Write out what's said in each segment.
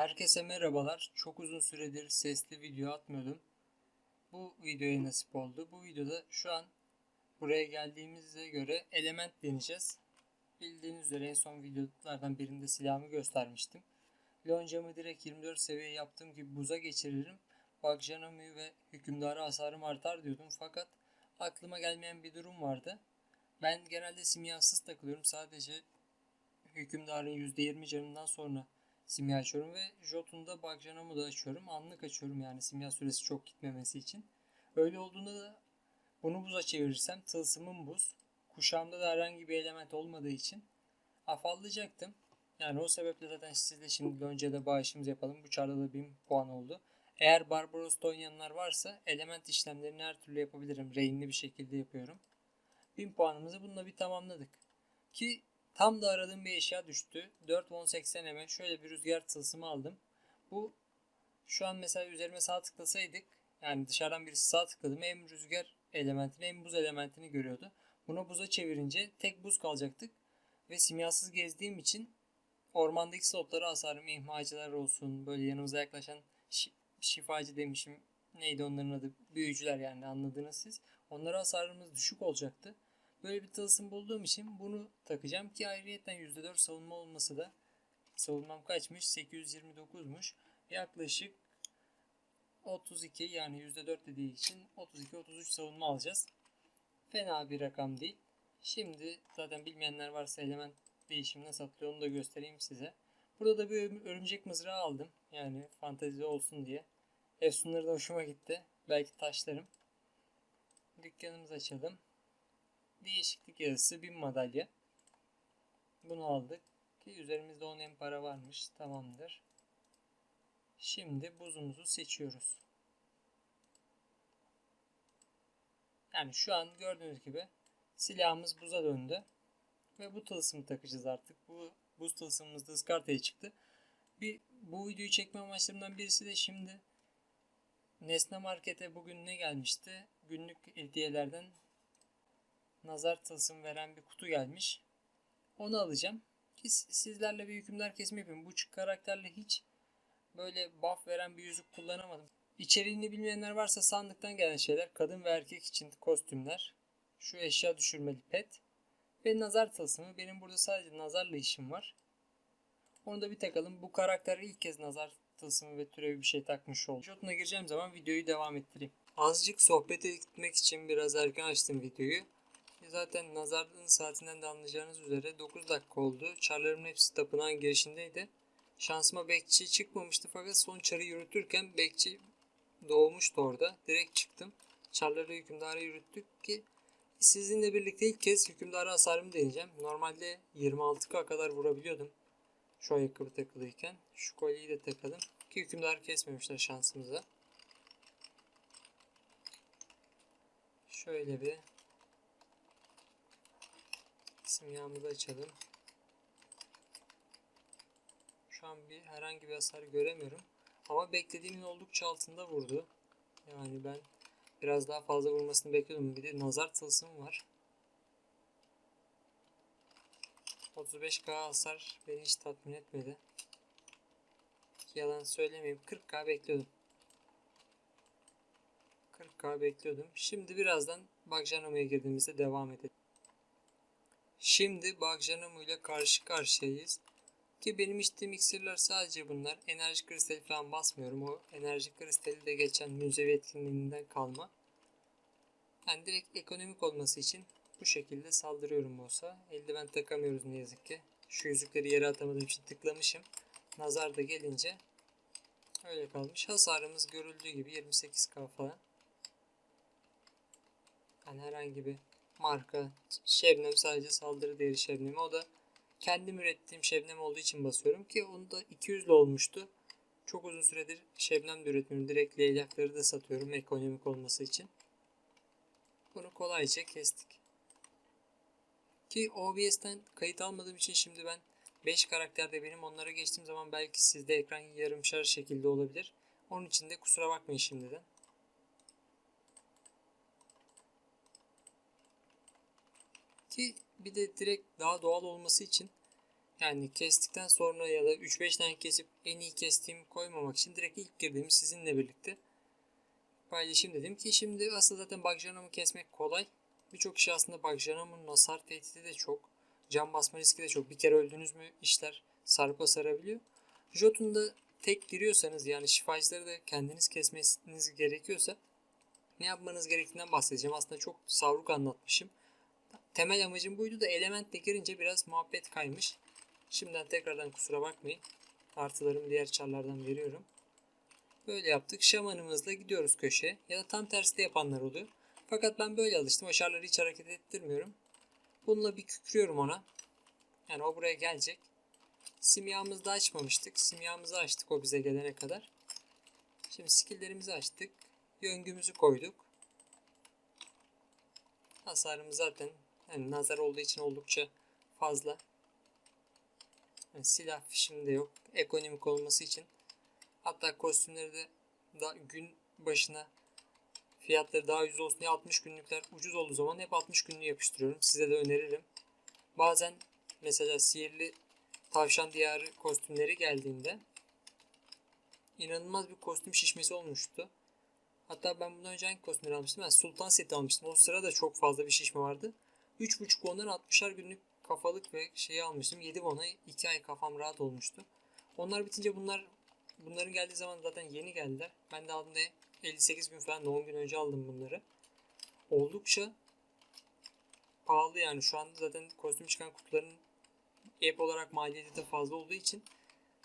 Herkese merhabalar. Çok uzun süredir sesli video atmıyordum. Bu videoya nasip oldu. Bu videoda şu an buraya geldiğimize göre element deneyeceğiz. Bildiğiniz üzere en son videolardan birinde silahımı göstermiştim. Loncamı direkt 24 seviye yaptığım gibi buza geçiririm. Bakjanamu'yu ve hükümdarı hasarım artar diyordum. Fakat aklıma gelmeyen bir durum vardı. Ben genelde simyasız takılıyorum. Sadece hükümdarın %20 canından sonra simya açıyorum ve Jotun'da Bakjanam'ı da açıyorum. Anlık açıyorum yani simya süresi çok gitmemesi için. Öyle olduğunda da bunu buza çevirirsem tılsımım buz. Kuşağımda da herhangi bir element olmadığı için afallayacaktım. Yani o sebeple zaten sizle şimdi önce de bağışımızı yapalım. Bu çarda da 1000 puan oldu. Eğer Barbaros'ta oynayanlar varsa element işlemlerini her türlü yapabilirim. Reyinli bir şekilde yapıyorum. 1000 puanımızı bununla bir tamamladık. Ki tam da aradığım bir eşya düştü. 4 hemen şöyle bir rüzgar tılsımı aldım. Bu şu an mesela üzerime sağ tıklasaydık yani dışarıdan birisi sağ tıkladım hem rüzgar elementini hem buz elementini görüyordu. Bunu buza çevirince tek buz kalacaktık. Ve simyasız gezdiğim için ormandaki slotlara hasarım ihmacılar olsun böyle yanımıza yaklaşan şi- şifacı demişim neydi onların adı büyücüler yani anladınız siz. Onlara hasarımız düşük olacaktı. Böyle bir tılsım bulduğum için bunu takacağım ki ayrıyeten %4 savunma olması da savunmam kaçmış? 829'muş. Yaklaşık 32 yani %4 dediği için 32-33 savunma alacağız. Fena bir rakam değil. Şimdi zaten bilmeyenler varsa element değişimi nasıl atılıyor onu da göstereyim size. Burada da bir örüm- örümcek mızrağı aldım. Yani fantezi olsun diye. Efsunları da hoşuma gitti. Belki taşlarım. Dükkanımızı açalım. Değişiklik yazısı 1000 madalya. Bunu aldık. Ki üzerimizde 10 en para varmış. Tamamdır. Şimdi buzumuzu seçiyoruz. Yani şu an gördüğünüz gibi silahımız buza döndü. Ve bu tılsımı takacağız artık. Bu buz tılsımımız da ıskartaya çıktı. Bir, bu videoyu çekme amaçlarımdan birisi de şimdi Nesne Market'e bugün ne gelmişti? Günlük hediyelerden nazar tılsım veren bir kutu gelmiş. Onu alacağım. Ki sizlerle bir hükümdar kesimi yapayım. Bu karakterle hiç böyle buff veren bir yüzük kullanamadım. İçeriğini bilmeyenler varsa sandıktan gelen şeyler. Kadın ve erkek için kostümler. Şu eşya düşürmeli pet. Ve nazar tılsımı. Benim burada sadece nazarla işim var. Onu da bir takalım. Bu karakter ilk kez nazar tılsımı ve türevi bir şey takmış oldu. Jotuna gireceğim zaman videoyu devam ettireyim. Azıcık sohbete gitmek için biraz erken açtım videoyu. Zaten nazarlığın saatinden de anlayacağınız üzere 9 dakika oldu. Çarlarımın hepsi tapınağın girişindeydi. Şansıma bekçi çıkmamıştı fakat son çarı yürütürken bekçi doğmuştu orada. Direkt çıktım. Çarları hükümdara yürüttük ki sizinle birlikte ilk kez hükümdara hasarımı deneyeceğim. Normalde 26k kadar vurabiliyordum. Şu ayakkabı takılıyken. Şu kolyeyi de takalım. Ki hükümdar kesmemişler şansımıza. Şöyle bir simyamızı açalım. Şu an bir herhangi bir hasar göremiyorum. Ama beklediğimin oldukça altında vurdu. Yani ben biraz daha fazla vurmasını bekliyordum. Bir de nazar tılsım var. 35k hasar beni hiç tatmin etmedi. Yalan söylemeyeyim. 40k bekliyordum. 40k bekliyordum. Şimdi birazdan Bakjanamu'ya girdiğimizde devam edelim. Şimdi Bakjanamu ile karşı karşıyayız. Ki benim içtiğim iksirler sadece bunlar. Enerji kristali falan basmıyorum. O enerji kristali de geçen müzevi etkinliğinden kalma. Yani direkt ekonomik olması için bu şekilde saldırıyorum olsa. Eldiven takamıyoruz ne yazık ki. Şu yüzükleri yere atamadığım için tıklamışım. Nazar da gelince öyle kalmış. Hasarımız görüldüğü gibi 28k falan. Yani herhangi bir marka Şebnem sadece saldırı değeri Şebnem'i. O da kendim ürettiğim Şebnem olduğu için basıyorum ki onu da 200'lü olmuştu. Çok uzun süredir Şebnem de üretmiyorum. Direkt leylakları da satıyorum ekonomik olması için. Bunu kolayca kestik. Ki OBS'ten kayıt almadığım için şimdi ben 5 karakter de benim onlara geçtiğim zaman belki sizde ekran yarımşar şekilde olabilir. Onun için de kusura bakmayın şimdiden. Ki bir de direkt daha doğal olması için Yani kestikten sonra ya da 3-5 tane kesip en iyi kestiğimi koymamak için direkt ilk girdiğim sizinle birlikte paylaşayım dedim ki şimdi aslında zaten Bagjanam'ı kesmek kolay. Birçok kişi aslında Bagjanam'ın hasar tehdidi de çok. Can basma riski de çok. Bir kere öldünüz mü işler sarpa sarabiliyor. Jotun'da tek giriyorsanız yani şifacıları da kendiniz kesmeniz gerekiyorsa ne yapmanız gerektiğinden bahsedeceğim. Aslında çok savruk anlatmışım. Temel amacım buydu da elementle girince biraz muhabbet kaymış. Şimdiden tekrardan kusura bakmayın. Artılarımı diğer çarlardan veriyorum. Böyle yaptık. Şamanımızla gidiyoruz köşeye. Ya da tam tersi de yapanlar oluyor. Fakat ben böyle alıştım. O çarları hiç hareket ettirmiyorum. Bununla bir kükrüyorum ona. Yani o buraya gelecek. Simyamızı da açmamıştık. Simyamızı açtık o bize gelene kadar. Şimdi skilllerimizi açtık. Yöngümüzü koyduk. Hasarımız zaten yani nazar olduğu için oldukça fazla. Yani silah fişim de yok. Ekonomik olması için. Hatta kostümleri de da gün başına fiyatları daha ucuz olsun diye 60 günlükler ucuz olduğu zaman hep 60 günlüğü yapıştırıyorum. Size de öneririm. Bazen mesela sihirli tavşan diyarı kostümleri geldiğinde inanılmaz bir kostüm şişmesi olmuştu. Hatta ben bundan önce hangi kostümleri almıştım? Ben Sultan seti almıştım. O sırada çok fazla bir şişme vardı. 3.5 bondan 60'ar günlük kafalık ve şeyi almıştım. 7 bona 2 ay kafam rahat olmuştu. Onlar bitince bunlar bunların geldiği zaman zaten yeni geldiler. Ben de aldığımda 58 gün falan 10 gün önce aldım bunları. Oldukça pahalı yani şu anda zaten kostüm çıkan kutuların app olarak maliyeti de fazla olduğu için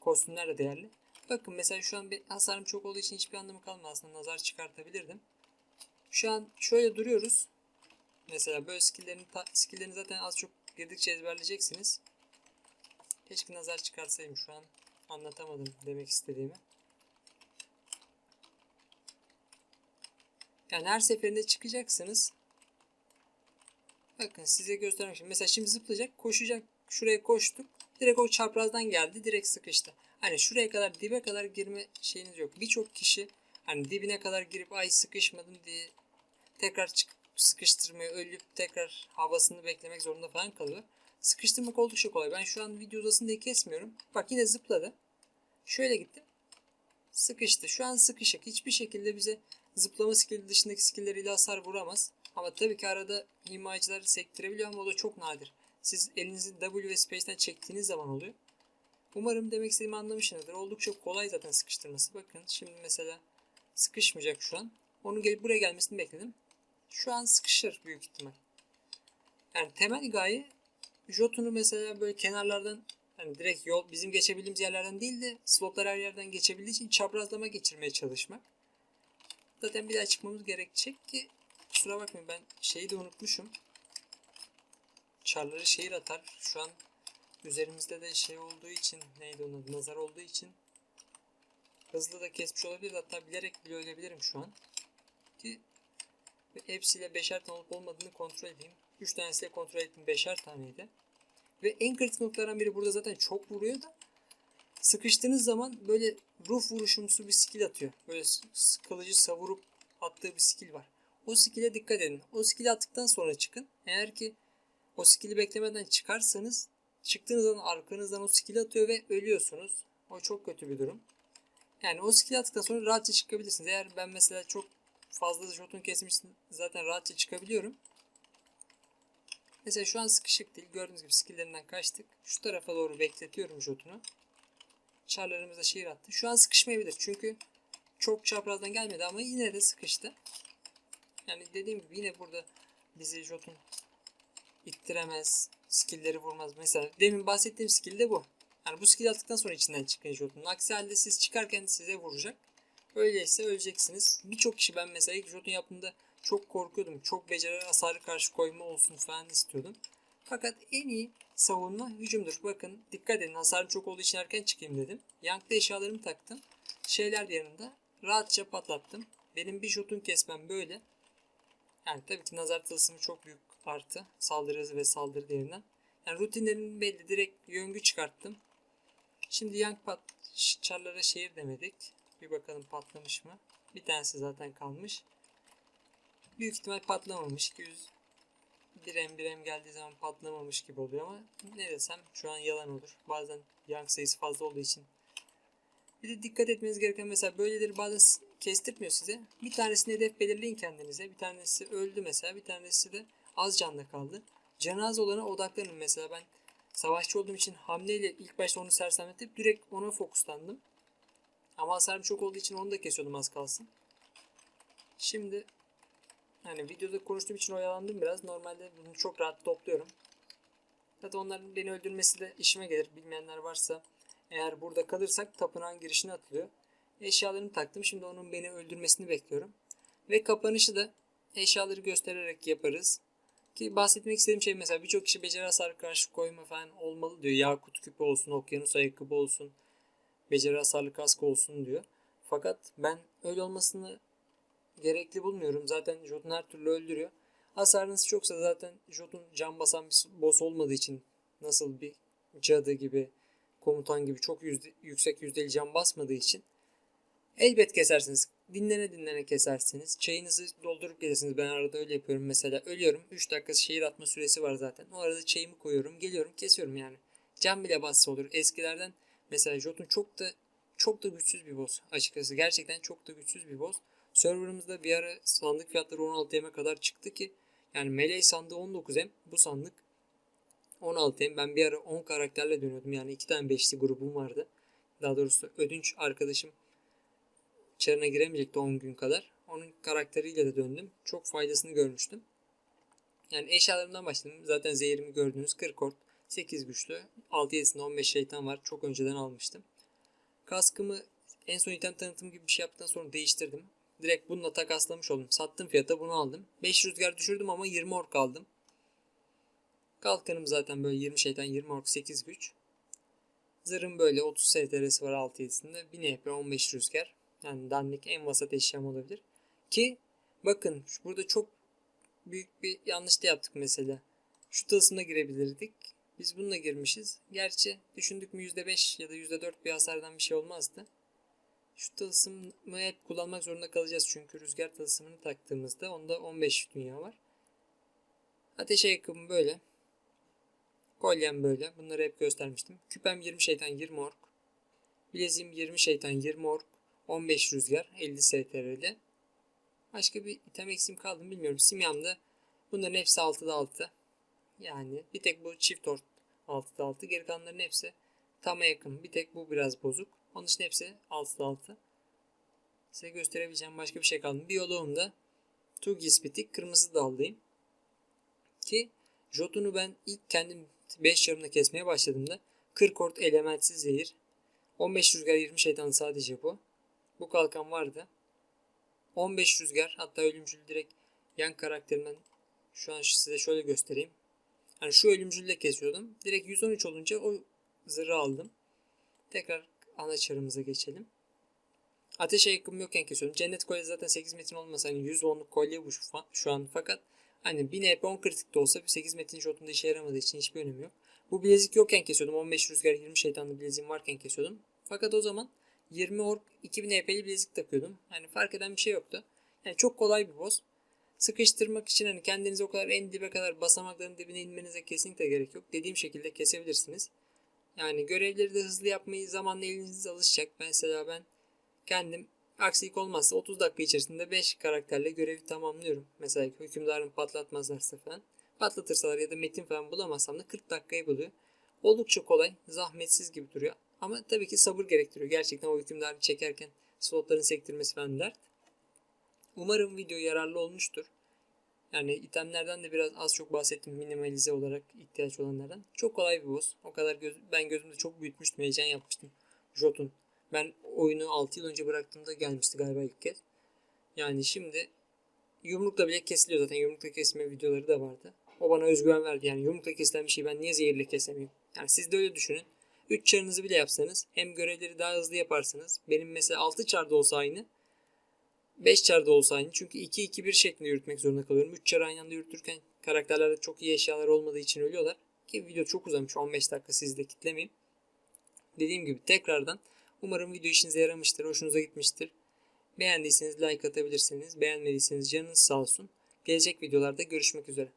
kostümler de değerli. Bakın mesela şu an bir hasarım çok olduğu için hiçbir anlamı kalmadı aslında nazar çıkartabilirdim. Şu an şöyle duruyoruz. Mesela böyle skilllerini, skilllerini zaten az çok girdikçe ezberleyeceksiniz. Keşke nazar çıkartsaydım şu an anlatamadım demek istediğimi. Yani her seferinde çıkacaksınız. Bakın size göstermek. Mesela şimdi zıplayacak, koşacak. Şuraya koştuk. Direkt o çaprazdan geldi. Direkt sıkıştı. Hani şuraya kadar dibe kadar girme şeyiniz yok. Birçok kişi hani dibine kadar girip ay sıkışmadım diye tekrar çıkıp sıkıştırmaya ölüp tekrar havasını beklemek zorunda falan kalıyor. Sıkıştırmak oldukça kolay. Ben şu an video uzasın diye kesmiyorum. Bak yine zıpladı. Şöyle gittim. Sıkıştı. Şu an sıkışık. Hiçbir şekilde bize zıplama skilli dışındaki skilleriyle hasar vuramaz. Ama tabii ki arada himayeciler sektirebiliyor ama o da çok nadir. Siz elinizi W ve Space'den çektiğiniz zaman oluyor. Umarım demek istediğimi anlamışsınızdır. Oldukça kolay zaten sıkıştırması. Bakın şimdi mesela sıkışmayacak şu an. Onun gelip buraya gelmesini bekledim. Şu an sıkışır büyük ihtimal. Yani temel gaye Jotun'u mesela böyle kenarlardan hani direkt yol bizim geçebildiğimiz yerlerden değil de slotlar her yerden geçebildiği için çaprazlama geçirmeye çalışmak. Zaten bir daha çıkmamız gerekecek ki kusura bakmayın ben şeyi de unutmuşum. Çarları şehir atar. Şu an üzerimizde de şey olduğu için neydi onun adı nazar olduğu için hızlı da kesmiş olabilir. Hatta bilerek bile ölebilirim şu an. Ki hepsiyle beşer tane olup olmadığını kontrol edeyim. 3 tanesiyle kontrol ettim beşer taneydi. Ve en kritik noktalardan biri burada zaten çok vuruyor da sıkıştığınız zaman böyle ruh vuruşumsu bir skill atıyor. Böyle kılıcı savurup attığı bir skill var. O skill'e dikkat edin. O skill'i attıktan sonra çıkın. Eğer ki o skill'i beklemeden çıkarsanız çıktığınız zaman arkanızdan o skill'i atıyor ve ölüyorsunuz. O çok kötü bir durum. Yani o skill'i attıktan sonra rahatça çıkabilirsiniz. Eğer ben mesela çok fazla shot'un kesmişsin zaten rahatça çıkabiliyorum. Mesela şu an sıkışık değil. Gördüğünüz gibi skill'lerinden kaçtık. Şu tarafa doğru bekletiyorum jotunu. Çarlarımıza şehir attı. Şu an sıkışmayabilir. Çünkü çok çaprazdan gelmedi ama yine de sıkıştı. Yani dediğim gibi yine burada bizi jotun ittiremez. Skill'leri vurmaz. Mesela demin bahsettiğim skill de bu. Yani bu skill attıktan sonra içinden çıkın jotun. Aksi halde siz çıkarken size vuracak. Öyleyse öleceksiniz. Birçok kişi ben mesela ilk jotun yaptığımda çok korkuyordum. Çok beceri hasarı karşı koyma olsun falan istiyordum. Fakat en iyi savunma hücumdur. Bakın dikkat edin hasarım çok olduğu için erken çıkayım dedim. Yankta eşyalarımı taktım. Şeyler yanında rahatça patlattım. Benim bir şutun kesmem böyle. Yani tabii ki nazar tılsımı çok büyük artı. Saldırı hızı ve saldırı değerinden. Yani rutinlerim belli. Direkt yöngü çıkarttım. Şimdi yank pat çarlara şehir demedik. Bir bakalım patlamış mı? Bir tanesi zaten kalmış. Büyük ihtimal patlamamış. 200 bir em bir em geldiği zaman patlamamış gibi oluyor ama ne desem şu an yalan olur. Bazen yank sayısı fazla olduğu için. Bir de dikkat etmeniz gereken mesela böyleleri bazen kestirtmiyor size. Bir tanesini hedef belirleyin kendinize. Bir tanesi öldü mesela. Bir tanesi de az canlı kaldı. Canı az olana odaklanın mesela ben savaşçı olduğum için hamleyle ilk başta onu sersemletip direkt ona fokuslandım. Ama hasarım çok olduğu için onu da kesiyordum az kalsın. Şimdi hani videoda konuştuğum için oyalandım biraz. Normalde bunu çok rahat topluyorum. Zaten onların beni öldürmesi de işime gelir. Bilmeyenler varsa eğer burada kalırsak tapınağın girişine atılıyor. Eşyalarımı taktım. Şimdi onun beni öldürmesini bekliyorum. Ve kapanışı da eşyaları göstererek yaparız. Ki bahsetmek istediğim şey mesela birçok kişi beceri hasarı karşı koyma falan olmalı diyor. Yakut küpü olsun, okyanus ayakkabı olsun, beceri hasarlı kask olsun diyor. Fakat ben öyle olmasını gerekli bulmuyorum. Zaten Jotun her türlü öldürüyor. Hasarınız çoksa zaten Jotun can basan bir boss olmadığı için nasıl bir cadı gibi, komutan gibi çok yüzde, yüksek yüzdeli can basmadığı için elbet kesersiniz. Dinlene dinlene kesersiniz. Çayınızı doldurup gelirsiniz. Ben arada öyle yapıyorum mesela. Ölüyorum. 3 dakika şehir atma süresi var zaten. O arada çayımı koyuyorum. Geliyorum kesiyorum yani. Can bile bassa olur. Eskilerden mesela Jotun çok da çok da güçsüz bir boss açıkçası. Gerçekten çok da güçsüz bir boss. Serverımızda bir ara sandık fiyatları 16 M'e kadar çıktı ki yani Melee sandığı 19 M. Bu sandık 16 M. Ben bir ara 10 karakterle dönüyordum. Yani 2 tane 5'li grubum vardı. Daha doğrusu ödünç arkadaşım çarına giremeyecekti 10 gün kadar. Onun karakteriyle de döndüm. Çok faydasını görmüştüm. Yani eşyalarımdan başladım. Zaten zehirimi gördüğünüz 40 ort, 8 güçlü, 6-7'sinde 15 şeytan var. Çok önceden almıştım. Kaskımı en son item tanıtım gibi bir şey yaptıktan sonra değiştirdim. Direkt bununla takaslamış oldum. Sattım fiyata bunu aldım. 5 rüzgar düşürdüm ama 20 ork aldım. Kalkanım zaten böyle 20 şeytan 20 ork 8 güç. Zırhım böyle 30 STR'si var 6-7'sinde. 1000 HP 15 rüzgar. Yani dandik en vasat eşyam olabilir. Ki bakın burada çok büyük bir yanlış da yaptık mesela. Şu tılsımda girebilirdik. Biz bununla girmişiz. Gerçi düşündük mü %5 ya da %4 bir hasardan bir şey olmazdı. Şu tılsımı hep kullanmak zorunda kalacağız çünkü rüzgar tılsımını taktığımızda onda 15 dünya var. Ateş ayakkabım böyle. Kolyem böyle. Bunları hep göstermiştim. Küpem 20 şeytan 20 ork. Bileziğim 20 şeytan 20 ork. 15 rüzgar 50 STR'li. Başka bir item eksim kaldı mı bilmiyorum. Simyamda bunların hepsi 6'da 6. Yani bir tek bu çift ort 6'da 6. Geri kalanların hepsi tama yakın. Bir tek bu biraz bozuk. Onun için hepsi 6'da 6. Size gösterebileceğim başka bir şey kaldı. Biyoloğumda Tugis bitik kırmızı dallıyım. Ki Jotun'u ben ilk kendim 5 yarımda kesmeye başladığımda 40 ort elementsiz zehir. 15 rüzgar 20 şeytan sadece bu. Bu kalkan vardı. 15 rüzgar hatta ölümcül direkt yan karakterimden şu an size şöyle göstereyim. Hani şu ölümcülle kesiyordum. Direkt 113 olunca o zırhı aldım. Tekrar ana çarımıza geçelim. Ateş ayakkabım yokken kesiyordum. Cennet kolye zaten 8 metin olmasa hani 100 onluk kolye bu şu, an fakat hani 1000 EP 10 kritik de olsa bir 8 metin shotunda işe yaramadığı için hiçbir önemi yok. Bu bilezik yokken kesiyordum. 15 rüzgar 20 şeytanlı bileziğim varken kesiyordum. Fakat o zaman 20 ork 2000 EP'li bilezik takıyordum. Hani fark eden bir şey yoktu. Yani çok kolay bir boss. Sıkıştırmak için hani kendinizi o kadar en dibe kadar basamakların dibine inmenize kesinlikle gerek yok. Dediğim şekilde kesebilirsiniz. Yani görevleri de hızlı yapmayı zamanla eliniz alışacak. Mesela ben kendim aksilik olmazsa 30 dakika içerisinde 5 karakterle görevi tamamlıyorum. Mesela hükümdarın patlatmazlarsa falan. Patlatırsalar ya da metin falan bulamazsam da 40 dakikayı buluyor. Oldukça kolay, zahmetsiz gibi duruyor. Ama tabii ki sabır gerektiriyor. Gerçekten o hükümdarı çekerken slotların sektirmesi falan dert. Umarım video yararlı olmuştur. Yani itemlerden de biraz az çok bahsettim minimalize olarak ihtiyaç olanlardan. Çok kolay bir boss. O kadar göz, ben gözümde çok büyütmüştüm, heyecan yapmıştım. Jotun. Ben oyunu 6 yıl önce bıraktığımda gelmişti galiba ilk kez. Yani şimdi yumrukla bile kesiliyor zaten. Yumrukla kesme videoları da vardı. O bana özgüven verdi. Yani yumrukla kesilen bir şeyi ben niye zehirle kesemeyim? Yani siz de öyle düşünün. 3 çarınızı bile yapsanız hem görevleri daha hızlı yaparsınız. Benim mesela 6 çarda olsa aynı. 5 çarda olsa aynı. Çünkü 2-2-1 şeklinde yürütmek zorunda kalıyorum. 3 çarı aynı anda yürütürken karakterlerde çok iyi eşyalar olmadığı için ölüyorlar. Ki video çok uzamış. 15 dakika sizi de kitlemeyeyim. Dediğim gibi tekrardan umarım video işinize yaramıştır. Hoşunuza gitmiştir. Beğendiyseniz like atabilirsiniz. Beğenmediyseniz canınız sağ olsun. Gelecek videolarda görüşmek üzere.